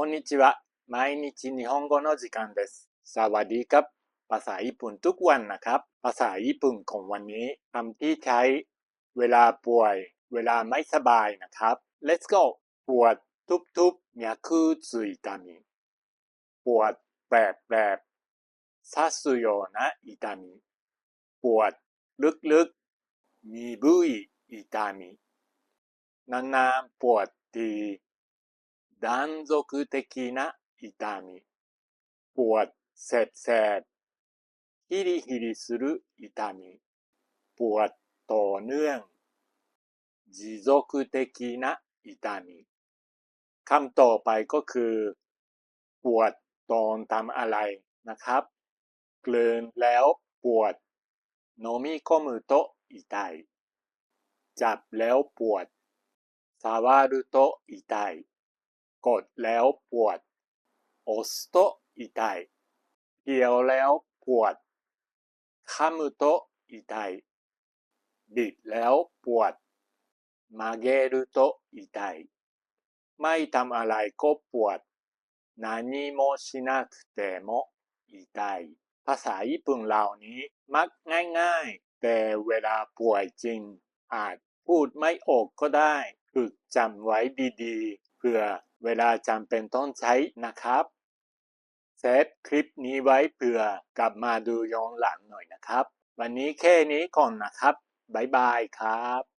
こんにちは。毎日日本語の時間です。สวัสดีครับ ภาษาญี่ปุ่นทุกวันนะครับ ภาษาญี่ปุ่นของวันนี้คำที่ใช้เวลาป่วย เวลาไม่สบายนะครับ Let's go ปวดทุบทุบ脈ついたみปวดแบบแบบ刺すような痛みปวดลึกๆ鈍い痛みนานๆปวดที 断続的な痛みปวดแสบแสบฮิริฮิริする痛みปวดต่อเนื่อง持続的な痛みคำต่อไปก็คือ ปวดตอนทำอะไรนะครับกลืนแล้วปวดโนมิโคมุโตอิไตจับแล้วปวดซาวารุโตอิไต กดแล้วปวดโอสโตอิไตเกี่ยวแล้วปวดคามุโตอิไตบิดแล้วปวดมาเกรุโตอิไตไม่ทำอะไรก็ปวด何もしなくても痛いภาษาญี่ปุ่นเหล่านี้มักง่ายๆ แต่เวลาป่วยจริง อาจพูดไม่ออกก็ได้ฝึกจำไว้ดีๆ เพื่อ เวลาจำเป็นต้องใช้นะครับ เซฟคลิปนี้ไว้เผื่อกลับมาดูย้อนหลังหน่อยนะครับ วันนี้แค่นี้ก่อนนะครับ บ๊ายบายครับ